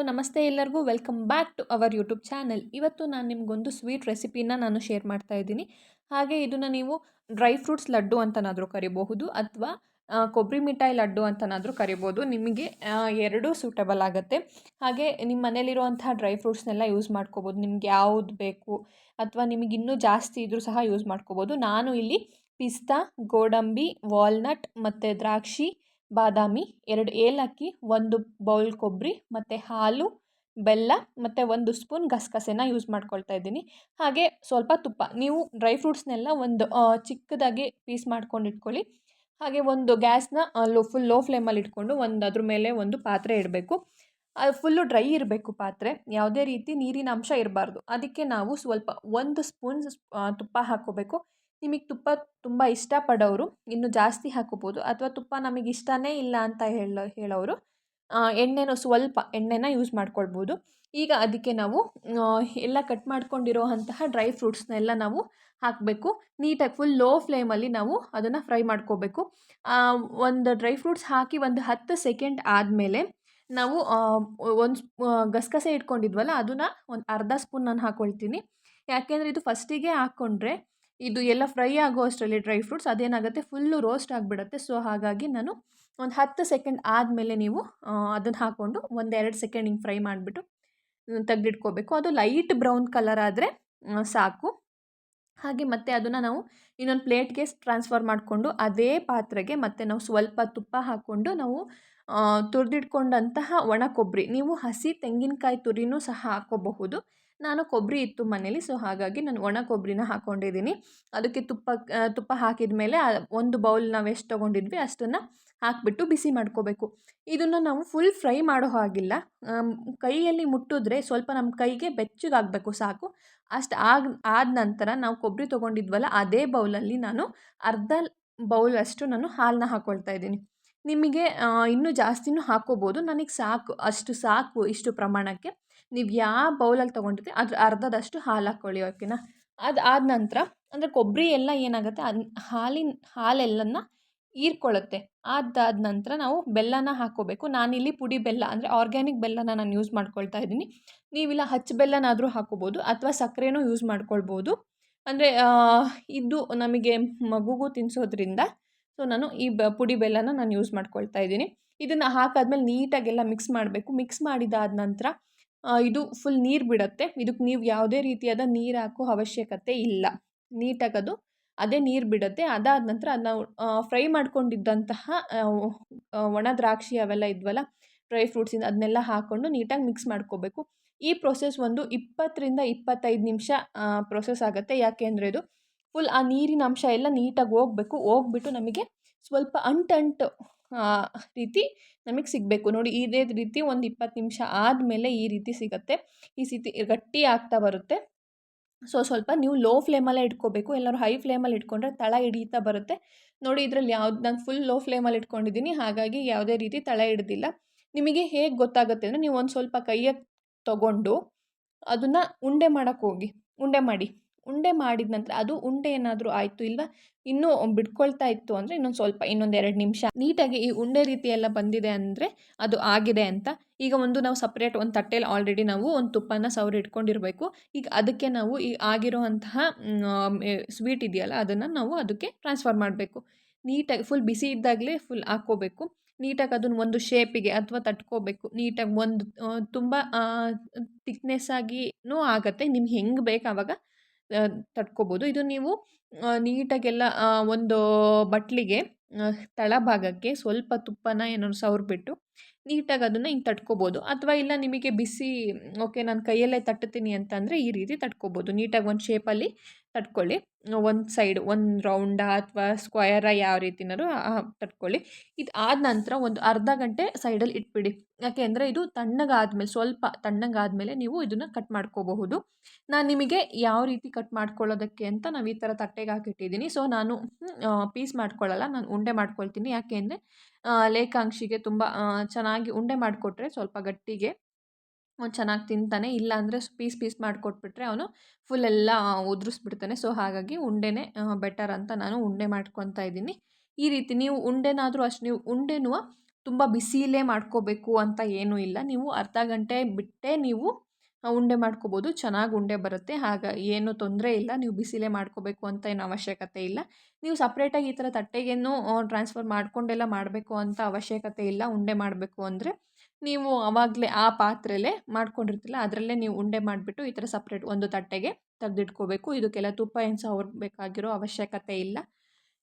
Hello, ನಮಸ್ತೆ ಎಲ್ಲರಿಗೂ. Welcome back to our YouTube channel ಇವತ್ತು ನಾನು ನಿಮಗೊಂದು ಸ್ವೀಟ್ ರೆಸಿಪಿನ ನಾನು ಶೇರ್ ಮಾಡ್ತಾ ಇದ್ದೀನಿ. ಹಾಗೆ ಇದನ್ನು ನೀವು ಡ್ರೈ ಫ್ರೂಟ್ಸ್ ಲಡ್ಡು ಅಂತನಾದರೂ ಕರಿಬಹುದು ಅಥವಾ ಕೊಬ್ಬರಿ ಮಿಠಾಯಿ ಲಡ್ಡು ಅಂತನಾದರೂ ಕರಿಬೋದು ನಿಮಗೆ ಎರಡೂ ಸೂಟಬಲ್ ಆಗುತ್ತೆ. ಹಾಗೆ ನಿಮ್ಮ ಮನೇಲಿರುವಂತಹ ಡ್ರೈ ಫ್ರೂಟ್ಸ್ನೆಲ್ಲ ಯೂಸ್ ಮಾಡ್ಕೋಬೋದು ನಿಮ್ಗೆ ಯಾವುದು ಬೇಕು ಅಥವಾ ನಿಮಗೆ ಇನ್ನೂ ಜಾಸ್ತಿ ಇದ್ದರೂ ಸಹ ಯೂಸ್ ಮಾಡ್ಕೋಬೋದು ನಾನು ಇಲ್ಲಿ ಪಿಸ್ತಾ, ಗೋಡಂಬಿ ವಾಲ್ನಟ್ ಮತ್ತು ದ್ರಾಕ್ಷಿ ಬಾದಾಮಿ, ಎರಡು ಏಲಕ್ಕಿ, ಒಂದು ಬೌಲ್ ಕೊಬ್ಬರಿ ಮತ್ತು ಹಾಲು, ಬೆಲ್ಲ, ಮತ್ತು ಒಂದು ಸ್ಪೂನ್ ಗಸಗಸೆನ ಯೂಸ್ ಮಾಡ್ಕೊಳ್ತಾ ಇದ್ದೀನಿ. ಹಾಗೆ ಸ್ವಲ್ಪ ತುಪ್ಪ, ನೀವು ಡ್ರೈ ಫ್ರೂಟ್ಸ್ನೆಲ್ಲ ಒಂದು ಚಿಕ್ಕದಾಗಿ ಪೀಸ್ ಮಾಡ್ಕೊಂಡು ಇಟ್ಕೊಳ್ಳಿ. ಹಾಗೆ ಒಂದು ಗ್ಯಾಸ್ನ ಲೋ ಫುಲ್ ಲೋ ಫ್ಲೇಮಲ್ಲಿ ಇಟ್ಕೊಂಡು ಒಂದು ಅದ್ರ ಮೇಲೆ ಒಂದು ಪಾತ್ರೆ ಇಡಬೇಕು. ಅದು ಫುಲ್ಲು ಡ್ರೈ ಇರಬೇಕು ಪಾತ್ರೆ, ಯಾವುದೇ ರೀತಿ ನೀರಿನ ಅಂಶ ಇರಬಾರ್ದು. ಅದಕ್ಕೆ ನಾವು ಸ್ವಲ್ಪ ಒಂದು ಸ್ಪೂನ್ ತುಪ್ಪ ಹಾಕ್ಕೋಬೇಕು. ನಿಮಗೆ ತುಪ್ಪ ತುಂಬ ಇಷ್ಟಪಡೋರು ಇನ್ನೂ ಜಾಸ್ತಿ ಹಾಕೋಬೋದು. ಅಥವಾ ತುಪ್ಪ ನಮಗೆ ಇಷ್ಟನೇ ಇಲ್ಲ ಅಂತ ಹೇಳೋ ಹೇಳೋರು ಎಣ್ಣೆನೂ ಸ್ವಲ್ಪ ಎಣ್ಣೆನ ಯೂಸ್ ಮಾಡ್ಕೊಳ್ಬೋದು. ಈಗ ಅದಕ್ಕೆ ನಾವು ಎಲ್ಲ ಕಟ್ ಮಾಡ್ಕೊಂಡಿರೋ ಅಂತಹ ಡ್ರೈ ಫ್ರೂಟ್ಸ್ನೆಲ್ಲ ನಾವು ಹಾಕಬೇಕು. ನೀಟಾಗಿ ಫುಲ್ ಲೋ ಫ್ಲೇಮಲ್ಲಿ ನಾವು ಅದನ್ನು ಫ್ರೈ ಮಾಡ್ಕೋಬೇಕು. ಒಂದು ಡ್ರೈ ಫ್ರೂಟ್ಸ್ ಹಾಕಿ ಒಂದು ಹತ್ತು ಸೆಕೆಂಡ್ ಆದಮೇಲೆ ನಾವು ಒಂದು ಗಸಗಸೆ ಇಟ್ಕೊಂಡಿದ್ವಲ್ಲ, ಅದನ್ನು ಒಂದು ಅರ್ಧ ಸ್ಪೂನ್ ನಾನು ಹಾಕ್ಕೊಳ್ತೀನಿ ಯಾಕೆಂದರೆ ಇದು ಫಸ್ಟಿಗೆ ಹಾಕ್ಕೊಂಡ್ರೆ ಇದು ಎಲ್ಲ ಫ್ರೈ ಆಗೋ ಅಷ್ಟರಲ್ಲಿ ಡ್ರೈ ಫ್ರೂಟ್ಸ್, ಅದೇನಾಗುತ್ತೆ? ಫುಲ್ಲು ರೋಸ್ಟ್ ಆಗಿಬಿಡುತ್ತೆ. ಸೊ, ಹಾಗಾಗಿ ನಾನು ಒಂದು ಹತ್ತು ಸೆಕೆಂಡ್ ಆದಮೇಲೆ ನೀವು ಅದನ್ನು ಹಾಕ್ಕೊಂಡು ಒಂದೆರಡು ಸೆಕೆಂಡ್ ಹಿಂಗೆ ಫ್ರೈ ಮಾಡಿಬಿಟ್ಟು ತೆಗೆದಿಟ್ಕೋಬೇಕು. ಅದು ಲೈಟ್ ಬ್ರೌನ್ ಕಲರ್ ಆದರೆ ಸಾಕು. ಹಾಗೆ ಮತ್ತೆ ಅದನ್ನು ನಾವು ಇನ್ನೊಂದು ಪ್ಲೇಟ್ಗೆ ಟ್ರಾನ್ಸ್ಫರ್ ಮಾಡಿಕೊಂಡು, ಅದೇ ಪಾತ್ರೆಗೆ ಮತ್ತೆ ನಾವು ಸ್ವಲ್ಪ ತುಪ್ಪ ಹಾಕ್ಕೊಂಡು ನಾವು ತುರಿದಿಟ್ಕೊಂಡಂತಹ ಒಣ ಕೊಬ್ಬರಿ ನೀವು ಹಸಿ ತೆಂಗಿನಕಾಯಿ ತುರಿನೂ ಸಹ ಹಾಕ್ಕೋಬಹುದು. ನಾನು ಕೊಬ್ಬರಿ ಇತ್ತು ಮನೇಲಿ, ಸೊ ಹಾಗಾಗಿ ನಾನು ಒಣ ಕೊಬ್ಬರಿನ ಹಾಕ್ಕೊಂಡಿದ್ದೀನಿ ಅದಕ್ಕೆ ತುಪ್ಪ ತುಪ್ಪ ಹಾಕಿದ ಮೇಲೆ ಒಂದು ಬೌಲ್ ನಾವು ಎಷ್ಟು ತೊಗೊಂಡಿದ್ವಿ ಅಷ್ಟನ್ನು ಹಾಕಿಬಿಟ್ಟು ಬಿಸಿ ಮಾಡ್ಕೋಬೇಕು. ಇದನ್ನು ನಾವು ಫುಲ್ ಫ್ರೈ ಮಾಡೋ ಹಾಗಿಲ್ಲ. ಕೈಯಲ್ಲಿ ಮುಟ್ಟಿದ್ರೆ ಸ್ವಲ್ಪ ನಮ್ಮ ಕೈಗೆ ಬೆಚ್ಚಗಾಗಬೇಕು ಸಾಕು. ಅಷ್ಟು ಆಗ, ಆದ ನಂತರ ನಾವು ಕೊಬ್ಬರಿ ತೊಗೊಂಡಿದ್ವಲ್ಲ, ಅದೇ ಬೌಲಲ್ಲಿ ನಾನು ಅರ್ಧ ಬೌಲಷ್ಟು ನಾನು ಹಾಲನ್ನ ಹಾಕ್ಕೊಳ್ತಾ ಇದ್ದೀನಿ. ನಿಮಗೆ ಇನ್ನೂ ಜಾಸ್ತಿನೂ ಹಾಕ್ಕೋಬೋದು ನನಗೆ ಸಾಕು, ಅಷ್ಟು ಸಾಕು ಇಷ್ಟು ಪ್ರಮಾಣಕ್ಕೆ. ನೀವು ಯಾವ ಬೌಲಲ್ಲಿ ತೊಗೊಂಡಿರ್ತೀವಿ ಅದ್ರ ಅರ್ಧದಷ್ಟು ಹಾಲು ಹಾಕ್ಕೊಳ್ಳಿ ಓಕೆನಾ? ಅದು ಆದ ನಂತರ, ಅಂದರೆ ಕೊಬ್ಬರಿ ಎಲ್ಲ ಏನಾಗುತ್ತೆ ಅದು ಹಾಲಿನ ಹಾಲೆಲ್ಲನ ಹೀರ್ಕೊಳ್ಳುತ್ತೆ. ಅದಾದ ನಂತರ ನಾವು ಬೆಲ್ಲನ ಹಾಕ್ಕೋಬೇಕು ನಾನಿಲ್ಲಿ ಪುಡಿ ಬೆಲ್ಲ, ಅಂದರೆ ಆರ್ಗ್ಯಾನಿಕ್ ಬೆಲ್ಲನ ನಾನು ಯೂಸ್ ಮಾಡ್ಕೊಳ್ತಾ ಇದ್ದೀನಿ. ನೀವಿಲ್ಲ ಹಚ್ಚ ಬೆಲ್ಲನಾದರೂ ಹಾಕ್ಕೋಬೋದು ಅಥವಾ ಸಕ್ಕರೆನೂ ಯೂಸ್ ಮಾಡ್ಕೊಳ್ಬೋದು. ಅಂದರೆ ಇದು ನಮಗೆ ಮಗುಗೂ ತಿನ್ನಿಸೋದ್ರಿಂದ ಸೊ ನಾನು ಈ ಪುಡಿ ಬೆಲ್ಲನ ನಾನು ಯೂಸ್ ಮಾಡ್ಕೊಳ್ತಾ ಇದ್ದೀನಿ. ಇದನ್ನು ಹಾಕಾದ್ಮೇಲೆ ನೀಟಾಗೆಲ್ಲ ಮಿಕ್ಸ್ ಮಾಡಬೇಕು. ಮಿಕ್ಸ್ ಮಾಡಿದಾದ ನಂತರ ಇದು ಫುಲ್ ನೀರು ಬಿಡುತ್ತೆ. ಇದಕ್ಕೆ ನೀವು ಯಾವುದೇ ರೀತಿಯಾದ ನೀರು ಹಾಕೋ ಅವಶ್ಯಕತೆ ಇಲ್ಲ. ನೀಟಾಗಿ ಅದು ಅದೇ ನೀರು ಬಿಡುತ್ತೆ. ಅದಾದ ನಂತರ ಅದು ನಾವು ಫ್ರೈ ಮಾಡ್ಕೊಂಡಿದ್ದಂತಹ ಒಣ ದ್ರಾಕ್ಷಿ ಅವೆಲ್ಲ ಇದ್ವಲ್ಲ ಡ್ರೈ ಫ್ರೂಟ್ಸಿಂದ ಅದನ್ನೆಲ್ಲ ಹಾಕ್ಕೊಂಡು ನೀಟಾಗಿ ಮಿಕ್ಸ್ ಮಾಡ್ಕೋಬೇಕು. ಈ ಪ್ರೊಸೆಸ್ ಒಂದು ಇಪ್ಪತ್ತರಿಂದ ಇಪ್ಪತ್ತೈದು ನಿಮಿಷ ಪ್ರೊಸೆಸ್ ಆಗುತ್ತೆ. ಯಾಕೆ ಅಂದರೆ ಇದು ಫುಲ್ ಆ ನೀರಿನ ಅಂಶ ಎಲ್ಲ ನೀಟಾಗಿ ಹೋಗ್ಬೇಕು. ಹೋಗ್ಬಿಟ್ಟು ನಮಗೆ ಸ್ವಲ್ಪ ಅಂಟಂಟು ರೀತಿ ನಮಗೆ ಸಿಗಬೇಕು. ನೋಡಿ, ಇದೇ ರೀತಿ ಒಂದು ಇಪ್ಪತ್ತು ನಿಮಿಷ ಆದಮೇಲೆ ಈ ರೀತಿ ಸಿಗುತ್ತೆ. ಈ ಸ್ಥಿತಿ ಗಟ್ಟಿ ಆಗ್ತಾ ಬರುತ್ತೆ. ಸೊ ಸ್ವಲ್ಪ ನೀವು ಲೋ ಫ್ಲೇಮಲ್ಲೇ ಇಟ್ಕೋಬೇಕು. ಎಲ್ಲರೂ ಹೈ ಫ್ಲೇಮಲ್ಲಿ ಇಟ್ಕೊಂಡ್ರೆ ತಳ ಹಿಡಿತಾ ಬರುತ್ತೆ. ನೋಡಿ, ಇದರಲ್ಲಿ ಯಾವ್ದು, ನಾನು ಫುಲ್ ಲೋ ಫ್ಲೇಮಲ್ಲಿ ಇಟ್ಕೊಂಡಿದ್ದೀನಿ. ಹಾಗಾಗಿ ಯಾವುದೇ ರೀತಿ ತಳ ಹಿಡ್ದಿಲ್ಲ. ನಿಮಗೆ ಹೇಗೆ ಗೊತ್ತಾಗುತ್ತೆ ಅಂದರೆ, ನೀವು ಒಂದು ಸ್ವಲ್ಪ ಕೈಯ ತಗೊಂಡು ಅದನ್ನು ಉಂಡೆ ಮಾಡೋಕ್ಕೋಗಿ ಉಂಡೆ ಮಾಡಿ. ಉಂಡೆ ಮಾಡಿದ ನಂತರ ಅದು ಉಂಡೆ ಏನಾದರೂ ಆಯಿತು ಇಲ್ವಾ? ಇನ್ನೂ ಬಿಟ್ಕೊಳ್ತಾ ಇತ್ತು ಅಂದರೆ ಇನ್ನೊಂದು ಸ್ವಲ್ಪ, ಇನ್ನೊಂದು ಎರಡು ನಿಮಿಷ. ನೀಟಾಗಿ ಈ ಉಂಡೆ ರೀತಿ ಎಲ್ಲ ಬಂದಿದೆ ಅಂದರೆ ಅದು ಆಗಿದೆ ಅಂತ. ಈಗ ಒಂದು ನಾವು ಸಪ್ರೇಟ್ ಒಂದು ತಟ್ಟೆಯಲ್ಲಿ ಆಲ್ರೆಡಿ ನಾವು ಒಂದು ತುಪ್ಪನ ಸವರಿ ಇಟ್ಕೊಂಡಿರಬೇಕು. ಈಗ ಅದಕ್ಕೆ ನಾವು ಈ ಆಗಿರುವಂತಹ ಸ್ವೀಟ್ ಇದೆಯಲ್ಲ ಅದನ್ನು ನಾವು ಅದಕ್ಕೆ ಟ್ರಾನ್ಸ್ಫರ್ ಮಾಡಬೇಕು. ನೀಟಾಗಿ ಫುಲ್ ಬಿಸಿ ಇದ್ದಾಗಲೇ ಫುಲ್ ಹಾಕ್ಕೋಬೇಕು. ನೀಟಾಗಿ ಅದನ್ನು ಒಂದು ಶೇಪಿಗೆ ಅಥವಾ ತಟ್ಕೋಬೇಕು. ನೀಟಾಗಿ ಒಂದು ತುಂಬ ತಿಕ್ನೆಸ್ ಆಗಿನೂ ಆಗುತ್ತೆ. ನಿಮ್ಗೆ ಹೆಂಗೆ ಬೇಕು ಆವಾಗ ತಟ್ಕೋಬೋದು. ಇದು ನೀವು ನೀಟಾಗೆಲ್ಲ ಒಂದು ಬಟ್ಲಿಗೆ ತಳಭಾಗಕ್ಕೆ ಸ್ವಲ್ಪ ತುಪ್ಪನ ಏನೋ ಸವರ್ಬಿಟ್ಟು ನೀಟಾಗಿ ಅದನ್ನು ಹಿಂಗೆ ತಟ್ಕೋಬೋದು. ಅಥವಾ ಇಲ್ಲ ನಿಮಗೆ ಬಿಸಿ, ಓಕೆ, ನಾನು ಕೈಯಲ್ಲೇ ತಟ್ತೀನಿ ಅಂತಂದರೆ ಈ ರೀತಿ ತಟ್ಕೋಬೋದು. ನೀಟಾಗಿ ಒಂದು ಶೇಪಲ್ಲಿ ತಟ್ಕೊಳ್ಳಿ. ಒಂದು ಸೈಡ್ ಒಂದು ರೌಂಡಾ ಅಥವಾ ಸ್ಕ್ವಯರ ಯಾವ ರೀತಿನಾರು ತಟ್ಕೊಳ್ಳಿ. ಇದು ಆದ ನಂತರ ಒಂದು ಅರ್ಧ ಗಂಟೆ ಸೈಡಲ್ಲಿ ಇಟ್ಬಿಡಿ. ಯಾಕೆ ಅಂದರೆ ಇದು ತಣ್ಣಗಾದ್ಮೇಲೆ ಸ್ವಲ್ಪ ತಣ್ಣಗಾದ್ಮೇಲೆ ನೀವು ಇದನ್ನು ಕಟ್ ಮಾಡ್ಕೋಬಹುದು. ನಾನು ನಿಮಗೆ ಯಾವ ರೀತಿ ಕಟ್ ಮಾಡ್ಕೊಳ್ಳೋದಕ್ಕೆ ಅಂತ ನಾವು ಈ ಥರ ತಟ್ಟೆಗೆ ಹಾಕಿಟ್ಟಿದ್ದೀನಿ ಸೊ, ನಾನು ಪೀಸ್ ಮಾಡ್ಕೊಳ್ಳಲ್ಲ, ನಾನು ಉಂಡೆ ಮಾಡ್ಕೊಳ್ತೀನಿ. ಯಾಕೆ ಅಂದರೆ ಲೇಖಾಂಕ್ಷಿಗೆ ತುಂಬ ಚೆನ್ನಾಗಿ ಉಂಡೆ ಮಾಡಿಕೊಟ್ರೆ ಸ್ವಲ್ಪ ಗಟ್ಟಿಗೆ ಅವ್ನು ಚೆನ್ನಾಗಿ ತಿಂತಾನೆ, ಇಲ್ಲ ಅಂದರೆ ಪೀಸ್ ಪೀಸ್ ಮಾಡಿಕೊಟ್ಬಿಟ್ರೆ ಅವನು ಫುಲ್ ಎಲ್ಲ ಉದುರಿಸ್ಬಿಡ್ತಾನೆ. ಸೊ ಹಾಗಾಗಿ ಉಂಡೆನೇ ಬೆಟರ್ ಅಂತ ನಾನು ಉಂಡೆ ಮಾಡ್ಕೊತಾ ಇದ್ದೀನಿ. ಈ ರೀತಿ ನೀವು ಉಂಡೆನಾದರೂ ಅಷ್ಟು ನೀವು ಉಂಡೆನೂ ತುಂಬ ಬಿಸಿಲೇ ಮಾಡ್ಕೋಬೇಕು ಅಂತ ಏನೂ ಇಲ್ಲ. ನೀವು ಅರ್ಧ ಗಂಟೆ ಬಿಟ್ಟೇ ನೀವು ಉಂಡೆ ಮಾಡ್ಕೋಬೋದು. ಚೆನ್ನಾಗಿ ಉಂಡೆ ಬರುತ್ತೆ. ಹಾಗ, ಏನೂ ತೊಂದರೆ ಇಲ್ಲ. ನೀವು ಬಿಸಿಲೇ ಮಾಡ್ಕೋಬೇಕು ಅಂತ ಏನು ಅವಶ್ಯಕತೆ ಇಲ್ಲ. ನೀವು ಸಪ್ರೇಟಾಗಿ ಈ ಥರ ತಟ್ಟೆಗೇನು ಟ್ರಾನ್ಸ್ಫರ್ ಮಾಡಿಕೊಂಡೆಲ್ಲ ಮಾಡಬೇಕು ಅಂತ ಅವಶ್ಯಕತೆ ಇಲ್ಲ. ಉಂಡೆ ಮಾಡಬೇಕು ಅಂದರೆ ನೀವು ಆವಾಗಲೇ ಆ ಪಾತ್ರೆಲೇ ಮಾಡ್ಕೊಂಡಿರ್ತಿಲ್ಲ ಅದರಲ್ಲೇ ನೀವು ಉಂಡೆ ಮಾಡಿಬಿಟ್ಟು ಈ ಥರ ಸಪ್ರೇಟ್ ಒಂದು ತಟ್ಟೆಗೆ ತೆಗೆದಿಟ್ಕೋಬೇಕು. ಇದಕ್ಕೆಲ್ಲ ತುಪ್ಪ ಏನು ಸವರಬೇಕಾಗಿರೋ ಅವಶ್ಯಕತೆ ಇಲ್ಲ.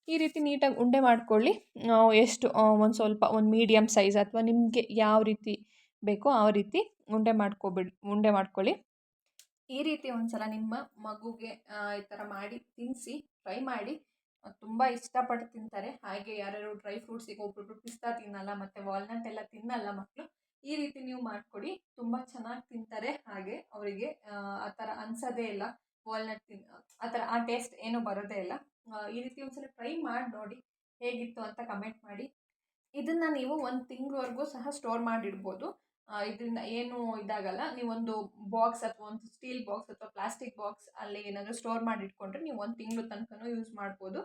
ಈ ರೀತಿ ನೀಟಾಗಿ ಉಂಡೆ ಮಾಡ್ಕೊಳ್ಳಿ. ಎಷ್ಟು ಒಂದು ಸ್ವಲ್ಪ ಒಂದು ಮೀಡಿಯಮ್ ಸೈಜ್ ಅಥವಾ ನಿಮಗೆ ಯಾವ ರೀತಿ ಬೇಕೋ ಆ ರೀತಿ ಉಂಡೆ ಮಾಡ್ಕೊಬಿಡಿ, ಉಂಡೆ ಮಾಡ್ಕೊಳ್ಳಿ. ಈ ರೀತಿ ಒಂದು ಸಲ ನಿಮ್ಮ ಮಗುಗೆ ಈ ಥರ ಮಾಡಿ ತಿನ್ನಿಸಿ, ಟ್ರೈ ಮಾಡಿ. ತುಂಬ ಇಷ್ಟಪಟ್ಟು ತಿಂತಾರೆ. ಹಾಗೆ ಯಾರ್ಯಾರು ಡ್ರೈ ಫ್ರೂಟ್ಸಿಗೆ ಒಬ್ಬೊಬ್ರು ಪಿಸ್ತಾ ತಿನ್ನಲ್ಲ, ಮತ್ತು ವಾಲ್ನಟ್ ಎಲ್ಲ ತಿನ್ನಲ್ಲ ಮಕ್ಕಳು ಈ ರೀತಿ ನೀವು ಮಾಡಿಕೊಡಿ. ತುಂಬ ಚೆನ್ನಾಗಿ ತಿಂತಾರೆ. ಹಾಗೆ ಅವರಿಗೆ, ಆ ಥರ ಅನ್ಸೋದೇ ಇಲ್ಲ. ವಾಲ್ನಟ್ ತಿನ್, ಆ ಥರ, ಆ ಟೇಸ್ಟ್ ಏನೂ ಬರೋದೇ ಇಲ್ಲ. ಈ ರೀತಿ ಒಂದ್ಸಲ ಟ್ರೈ ಮಾಡಿ ನೋಡಿ ಹೇಗಿತ್ತು ಅಂತ ಕಮೆಂಟ್ ಮಾಡಿ. ಇದನ್ನು ನೀವು ಒಂದು ತಿಂಗಳವರೆಗೂ ಸಹ ಸ್ಟೋರ್ ಮಾಡಿಡ್ಬೋದು. ಇದರಿಂದ ಏನೂ ಇದಾಗಲ್ಲ. ನೀವೊಂದು ಬಾಕ್ಸ್ ಅಥವಾ ಒಂದು ಸ್ಟೀಲ್ ಬಾಕ್ಸ್ ಅಥವಾ ಪ್ಲಾಸ್ಟಿಕ್ ಬಾಕ್ಸ್ ಅಲ್ಲಿ ಏನಾದರೂ ಸ್ಟೋರ್ ಮಾಡಿ ಇಟ್ಕೊಂಡ್ರೆ ನೀವು ಒಂದು ತಿಂಗಳು ತನಕನೂ ಯೂಸ್ ಮಾಡ್ಬೋದು.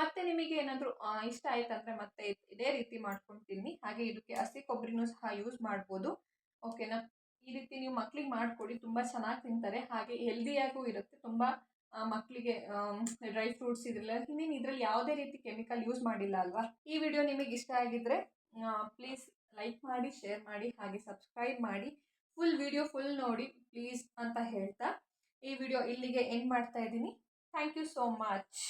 ಮತ್ತು ನಿಮಗೆ ಏನಾದರೂ ಇಷ್ಟ ಆಯ್ತಂದ್ರೆ ಮತ್ತೆ ಇದೇ ರೀತಿ ಮಾಡ್ಕೊಂಡು ತಿನ್ನಿ ಹಾಗೆ ಇದಕ್ಕೆ ಹಸಿ ಕೊಬ್ಬರಿನೂ ಸಹ ಯೂಸ್ ಮಾಡ್ಬೋದು. ಓಕೆನಾ ಈ ರೀತಿ ನೀವು ಮಕ್ಳಿಗೆ ಮಾಡಿಕೊಡಿ. ತುಂಬ ಚೆನ್ನಾಗಿ ತಿಂತಾರೆ. ಹಾಗೆ ಹೆಲ್ದಿಯಾಗೂ ಇರುತ್ತೆ. ತುಂಬ ಮಕ್ಕಳಿಗೆ ಡ್ರೈ ಫ್ರೂಟ್ಸ್ ಇದ್ರಲ್ಲ ಇನ್ನೇನು ಇದರಲ್ಲಿ ಯಾವುದೇ ರೀತಿ ಕೆಮಿಕಲ್ ಯೂಸ್ ಮಾಡಿಲ್ಲ ಅಲ್ವಾ? ಈ ವಿಡಿಯೋ ನಿಮಗೆ ಇಷ್ಟ ಆಗಿದ್ದರೆ ಪ್ಲೀಸ್ ಲೈಕ್ ಮಾಡಿ ಶೇರ್ ಮಾಡಿ, ಹಾಗೆ ಸಬ್ಸ್ಕ್ರೈಬ್ ಮಾಡಿ. ಫುಲ್ ವಿಡಿಯೋ ಫುಲ್ ನೋಡಿ ಪ್ಲೀಸ್ ಅಂತ ಹೇಳ್ತಾ ಈ ವಿಡಿಯೋ ಇಲ್ಲಿಗೆ ಎಂಡ್ ಮಾಡ್ತಾ ಇದ್ದೀನಿ. Thank you so much